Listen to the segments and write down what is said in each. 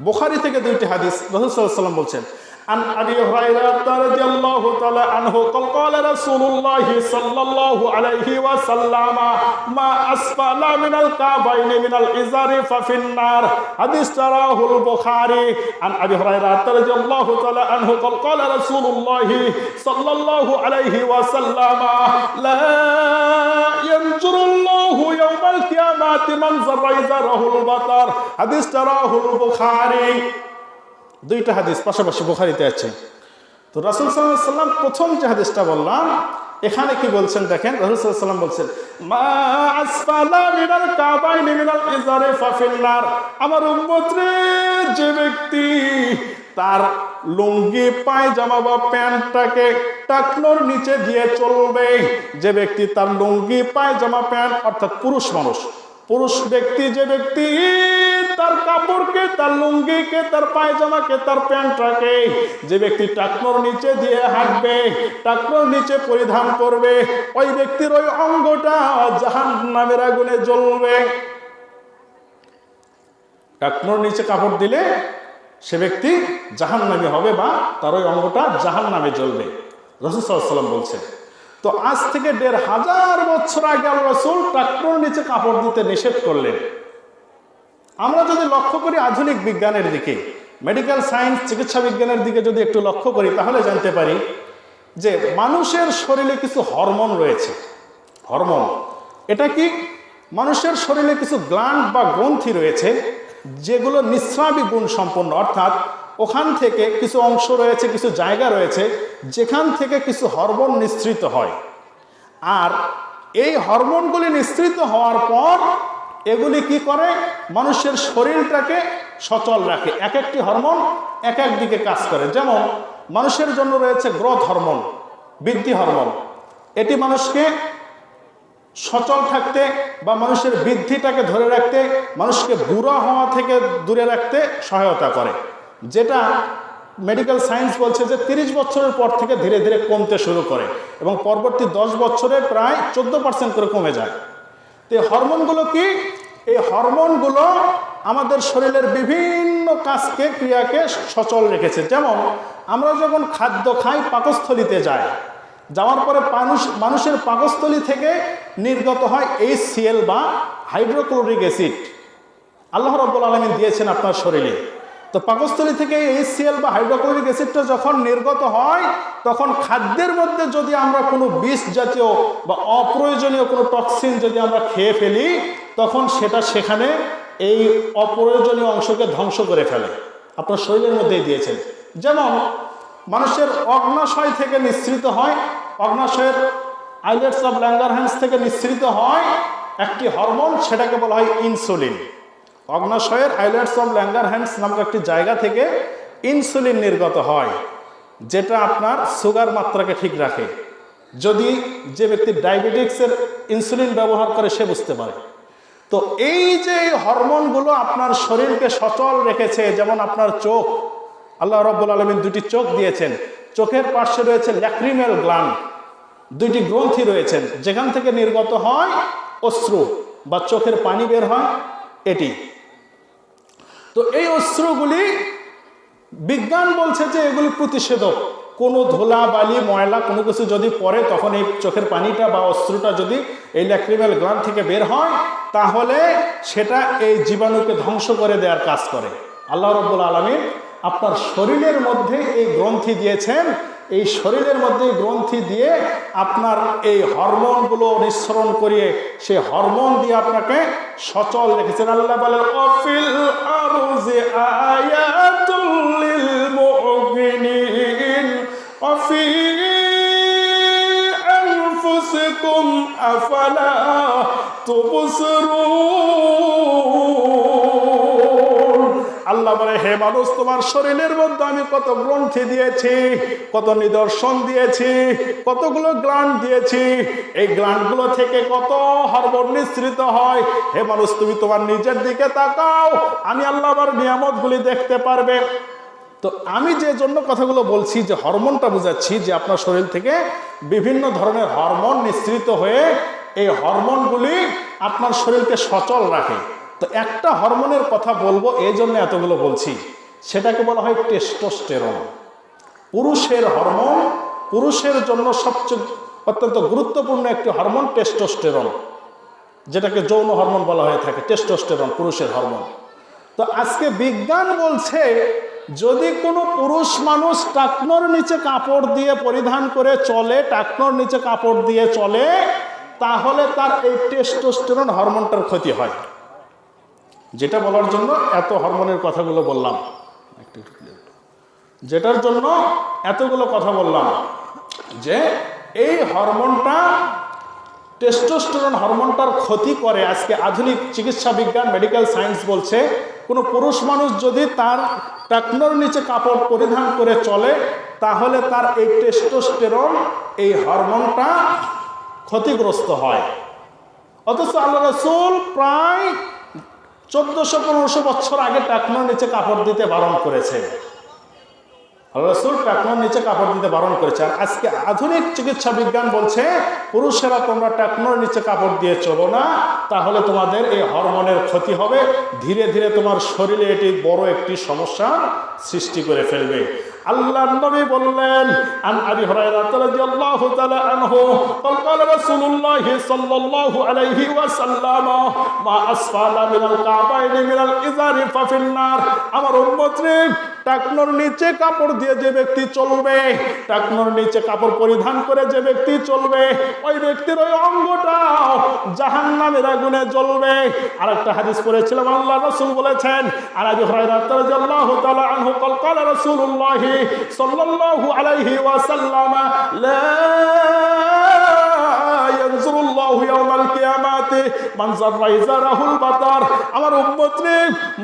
বুখারি থেকে দুইটি হাদিস রসুল সাল্লাম বলছেন عن ابي هريره رضي الله تعالى عنه قال قال رسول الله صلى الله عليه وسلم ما اسفل من الكعبين من الازار ففي النار حديث تراه البخاري عن ابي هريره رضي الله تعالى عنه قال قال رسول الله صلى الله عليه وسلم لا ينجر الله يوم القيامه من زر ازاره البطر حديث تراه البخاري দুইটা হাদিস পাশাপাশি বুখারিতে আছে। তো রাসুল সাল্লাহ সাল্লাম প্রথম যে হাদিসটা বললাম, এখানে কি বলছেন দেখেন? রাসুল সাল্লাম বলছেন, মা আমার উম্মতরে, যে ব্যক্তি তার লুঙ্গি, পায়জামা বা প্যান্টটাকে টাকনোর নিচে দিয়ে চলবে, যে ব্যক্তি তার লুঙ্গি, পায়জামা, প্যান্ট, অর্থাৎ পুরুষ মানুষ পুরুষ ব্যক্তি যে ব্যক্তি, তার কাপড়কে, তার লুঙ্গিকে, তার পায়জামাকে, তার প্যান্টটাকে, যে ব্যক্তি টাকনোর নিচে দিয়ে হাঁটবে, টাকনোর নিচে পরিধান করবে, ওই ব্যক্তির ওই অঙ্গটা জাহান নামের আগুনে জ্বলবে। টাকনোর নিচে কাপড় দিলে সে ব্যক্তি জাহান নামে হবে বা তার ওই অঙ্গটা জাহান নামে জ্বলবে। রসুল সাল্লাম বলছে তো আজ থেকে দেড় হাজার বছর আগে আল্লাহ রসুল ট্রাক্টর নিচে কাপড় দিতে নিষেধ করলেন। আমরা যদি লক্ষ্য করি আধুনিক বিজ্ঞানের দিকে মেডিকেল সায়েন্স চিকিৎসা বিজ্ঞানের দিকে যদি একটু লক্ষ্য করি, তাহলে জানতে পারি যে মানুষের শরীরে কিছু হরমোন রয়েছে। হরমোন। এটা কি? মানুষের শরীরে কিছু গ্ল্যান্ড বা গ্রন্থি রয়েছে, যেগুলো নিঃস্রাবী গুণ সম্পন্ন অর্থাৎ ওখান থেকে কিছু অংশ রয়েছে, কিছু জায়গা রয়েছে, যেখান থেকে কিছু হরমোন নিঃসৃত হয়। আর এই হরমোনগুলি নিঃসৃত হওয়ার পর এগুলি কি করে? মানুষের শরীরটাকে সচল রাখে। এক একটি হরমোন এক এক দিকে কাজ করে। যেমন মানুষের জন্য রয়েছে গ্রোথ হরমোন, বৃদ্ধি হরমোন। এটি মানুষকে সচল থাকতে বা মানুষের বৃদ্ধিটাকে ধরে রাখতে, মানুষকে বুড়া হওয়া থেকে দূরে রাখতে সহায়তা করে। যেটা মেডিকেল সায়েন্স বলছে যে তিরিশ বছরের পর থেকে ধীরে ধীরে কমতে শুরু করে এবং পরবর্তী দশ বছরে প্রায় চোদ্দ পার্সেন্ট করে কমে যায়। তো এই হরমোনগুলো কি? এই হরমোনগুলো আমাদের শরীরের বিভিন্ন কাজকে, ক্রিয়াকে সচল রেখেছে। যেমন আমরা যখন খাদ্য খাই, পাকস্থলিতে যাই, যাওয়ার পরে মানুষ, মানুষের পাকস্থলী থেকে নির্গত হয় এই সিএল বা হাইড্রোক্লোরিক অ্যাসিড আল্লাহ রব্বুল আলমিন দিয়েছেন আপনার শরীরে। তো পাকস্থলী থেকে এই সিএল বা হাইড্রোক্লোরিক অ্যাসিডটা যখন নির্গত হয়, তখন খাদ্যের মধ্যে যদি আমরা কোনো বিষ জাতীয় বা অপ্রয়োজনীয় কোনো টক্সিন যদি আমরা খেয়ে ফেলি, তখন সেটা সেখানে এই অপ্রয়োজনীয় অংশকে ধ্বংস করে ফেলে। আপনার শরীরের মধ্যেই দিয়েছেন। যেমন মানুষের অগ্নাশয় থেকে নিঃসৃত হয়, অগ্নাশয়ের আইলেটস অফ ল্যাঙ্গারহ্যান্স থেকে নিঃসৃত হয়, একটি হরমোন সেটাকে বলা হয় ইনসুলিন অগ্নাশয়ের আইলেটস অফ ল্যাঙ্গারহ্যান্স নামক একটি জায়গা থেকে ইনসুলিন নির্গত হয়, যেটা আপনার সুগার মাত্রাকে ঠিক রাখে। যদি যে ব্যক্তি ডায়াবেটিক্সের ইনসুলিন ব্যবহার করে, সে বুঝতে পারে। তো এই যে হরমোনগুলো আপনার শরীরকে সচল রেখেছে, যেমন আপনার চোখ, আল্লাহ রব্বুল আলমিন দুটি চোখ দিয়েছেন। চোখের পার্শ্বে রয়েছে ল্যাক্রিমেল গ্লান্ড দুইটি গ্রন্থি রয়েছেন। যেখান থেকে নির্গত হয় অশ্রু, বা চোখের পানি বের হয় এটি। তো এই অস্ত্রগুলি বিজ্ঞান বলছে যে এগুলি প্রতিষেধক। কোনো ধোলা, বালি, ময়লা, কোনো কিছু যদি পড়ে, তখন এই চোখের পানিটা বা অস্ত্রটা যদি এই ল্যাক্রিমেল গ্লান থেকে বের হয়, তাহলে সেটা এই জীবাণুকে ধ্বংস করে দেওয়ার কাজ করে। আল্লাহ রব্বুল আলমিন আপনার শরীরের মধ্যে এই গ্রন্থি দিয়েছেন এই শরীরের মধ্যে গ্রন্থি দিয়ে আপনার এই হরমোনগুলো নিঃসরণ করিয়ে সে হরমোন দিয়ে আপনাকে সচল রেখেছেন। আল্লাহ বলে অফিল আফালা তুবসিরুন? আল্লাহ বলে হে মানুষ, তোমার শরীরের মধ্যে আমি কত গ্রন্থি দিয়েছি, কত নিদর্শন দিয়েছি, কতগুলো গ্লান্ড দিয়েছি। এই গ্লান্ডগুলো থেকে কত হরমোন নিঃসৃত হয়। হে মানুষ, তুমি তোমার নিজের দিকে তাকাও, আমি আল্লাহ আমার নিয়ামতগুলি দেখতে পারবে। তো আমি যে জন্য কথাগুলো বলছি, যে হরমোনটা বুঝাচ্ছি, যে আপনার শরীর থেকে বিভিন্ন ধরনের হরমোন নিঃসৃত হয়ে এই হরমোনগুলি আপনার শরীরকে সচল রাখে। তো একটা হরমোনের কথা বলব, এই জন্য এতগুলো বলছি। সেটাকে বলা হয় টেস্টোস্টেরন। পুরুষের হরমোন, পুরুষের জন্য সবচেয়ে অত্যন্ত গুরুত্বপূর্ণ একটি হরমোন টেস্টোস্টেরন, যেটাকে যৌন হরমোন বলা হয়ে থাকে, টেস্টোস্টেরন, পুরুষের হরমোন। তো আজকে বিজ্ঞান বলছে, যদি কোনো পুরুষ মানুষ টাকনোর নিচে কাপড় দিয়ে পরিধান করে চলে, টাকনোর নিচে কাপড় দিয়ে চলে, তাহলে তার এই টেস্টোস্টেরন হরমোনটার ক্ষতি হয়। যেটা বলার জন্য এত হরমোনের কথাগুলো বললাম। যেটার জন্য এতগুলো কথা বললাম যে এই হরমোনটা, টেস্টোস্টেরন হরমোনটার ক্ষতি করে। আজকে আধুনিক চিকিৎসা বিজ্ঞান, মেডিকেল সায়েন্স বলছে, কোনো পুরুষ মানুষ যদি তার টাকনোর নিচে কাপড় পরিধান করে চলে, তাহলে তার এই টেস্টোস্টেরন, এই হরমোনটা ক্ষতিগ্রস্ত হয়। অথচ আল্লাহ রসুল প্রায় চোদ্দশো, পনেরোশো বছর আগে টাকনোর নিচে কাপড় দিতে বারণ করেছে। রসুল টাকনোর নিচে কাপড় দিতে বারণ করেছে। আর আজকে আধুনিক চিকিৎসা বিজ্ঞান বলছে, পুরুষেরা তোমরা টাকনোর নিচে কাপড় দিয়ে চলো না, তাহলে তোমাদের এই হরমোনের ক্ষতি হবে। ধীরে ধীরে তোমার শরীরে এটি বড় একটি সমস্যার সৃষ্টি করে ফেলবে। আল্লাহ নবী বললেন আন আবি হুরায়রা রাদিয়াল্লাহু তাআলা আনহু قال قال رسول الله صلى الله عليه وسلم ما اسفل من الكعبين من الازار ففي النار আমার উম্মতরে টাকনোর নিচে কাপড় দিয়ে যে ব্যক্তি চলবে টাকনোর নিচে কাপড় পরিধান করে যে ব্যক্তি চলবে ওই ব্যক্তির ওই অঙ্গটা জাহান্নামের আগুনে জ্বলবে আর একটা হাদিস পড়েছিলাম আল্লাহ রাসূল বলেছেন আর আবি হুরায়রা রাদিয়াল্লাহু তাআলা আনহু قال قال رسول الله صلى الله عليه وسلم لا মানজার রাইজা রাহুল বাতার আমার উম্মতরে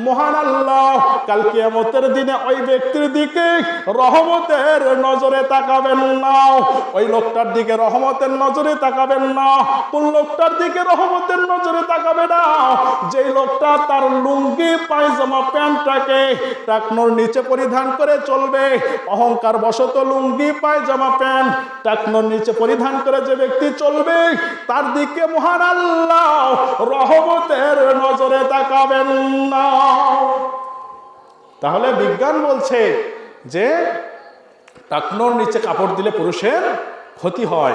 মহান আল্লাহ, কাল কিয়ামতের দিনে ওই ব্যক্তির দিকে রহমতের নজরে তাকাবেন না। ওই লোকটার দিকে রহমতের নজরে তাকাবেন না। কোন লোকটার দিকে রহমতের নজরে তাকাবে না? যেই লোকটা তার লুঙ্গি, পায়জামা, প্যান্টটাকে টাকনোর নিচে পরিধান করে চলবে। অহংকার বশত লুঙ্গি, পায়জামা, প্যান্ট টাকনোর নিচে পরিধান করে যে ব্যক্তি চলবে, তার দিকে মহান আল্লাহ রহমতের নজরে তাকাবেন না। তাহলে বিজ্ঞান বলছে যে টাকনোর নিচে কাপড় দিলে পুরুষের ক্ষতি হয়।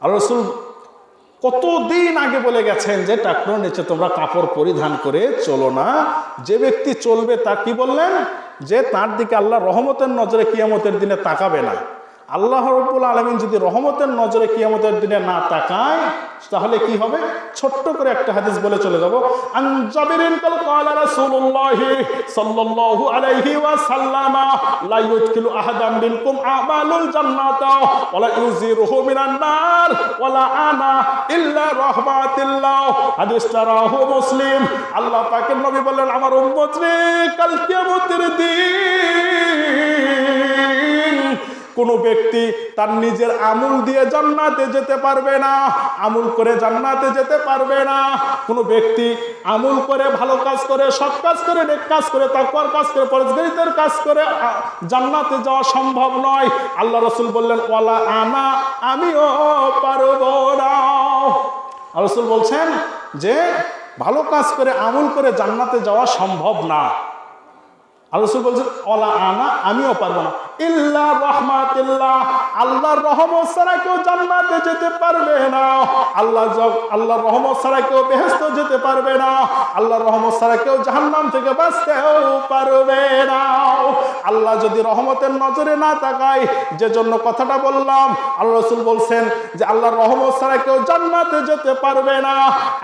আর রসুল কতদিন আগে বলে গেছেন যে টাকনোর নিচে তোমরা কাপড় পরিধান করে চলো না। যে ব্যক্তি চলবে তা কি বললেন? যে তার দিকে আল্লাহ রহমতের নজরে কিয়ামতের দিনে তাকাবে না। আল্লাহ রব্বুল আলমিন যদি রহমতের নজরে কিয়ামতের দিনে না তাকায়, তাহলে কি হবে? ছোট্ট করে একটা হাদিস বলে চলে যাব। আন জাবিরিন কাল ক্বালা রাসূলুল্লাহ সাল্লাল্লাহু আলাইহি ওয়া সাল্লামা লা ইউদখিলু আহাদান মিনকুম আমালুল জান্নাতা ওয়ালা ইউজিরুহু মিনান নার ওয়ালা আনা ইল্লা রাহমাতিল্লাহ। হাদিসটা রাহু মুসলিম। আল্লাহ পাকের নবী বললেন, আমার উম্মত রে, কাল কিয়ামতের দিন কোনো ব্যক্তি তার নিজের আমুল দিয়ে জান্নাতে যেতে পারবে না, আমুল করে জান্নাতে যেতে পারবে না। কোনো ব্যক্তি আমুল করে ভালো কাজ করে, সৎ কাজ করে, নেক কাজ করে, তাকওয়ার কাজ করে, পরজগরিতের কাজ করে জান্নাতে যাওয়া সম্ভব নয়। আল্লাহ রসুল বললেন, ওয়ালা আনা, আমিও পারব না। রসুল বলছেন যে, ভালো কাজ করে, আমুল করে জান্নাতে যাওয়া সম্ভব না। আল্লাহ বলছেন অলা আনা, আমিও পারব না। ইল্লা রহমাতিল্লাহ। আল্লাহর রহমত ছাড়া কেউ জান্নাতে যেতে পারবে না। আল্লাহ আল্লাহর রহমত ছাড়া কেউ বেহেস্ত যেতে পারবে না। আল্লাহর রহমত ছাড়া কেউ জাহান্নাম থেকে বাঁচতেও পারবে না। আল্লাহ যদি রহমতের নজরে না তাকায় যে জন্য কথাটা বললাম, আল্লাহ রসুল বলছেন যে আল্লাহর রহমত ছাড়া কেউ জান্নাতে যেতে পারবে না।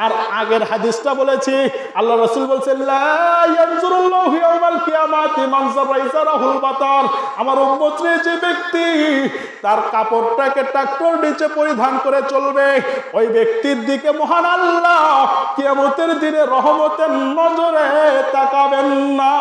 আর আগের হাদিসটা বলেছি, আল্লাহ রসুল বলছেন আমার উম্মতরে যে ব্যক্তি তার কাপড়টাকে ট্রাক্টর নিচে পরিধান করে চলবে, ওই ব্যক্তির দিকে মহান আল্লাহ কিয়ামতের দিনে রহমতের নজরে তাকাবেন না।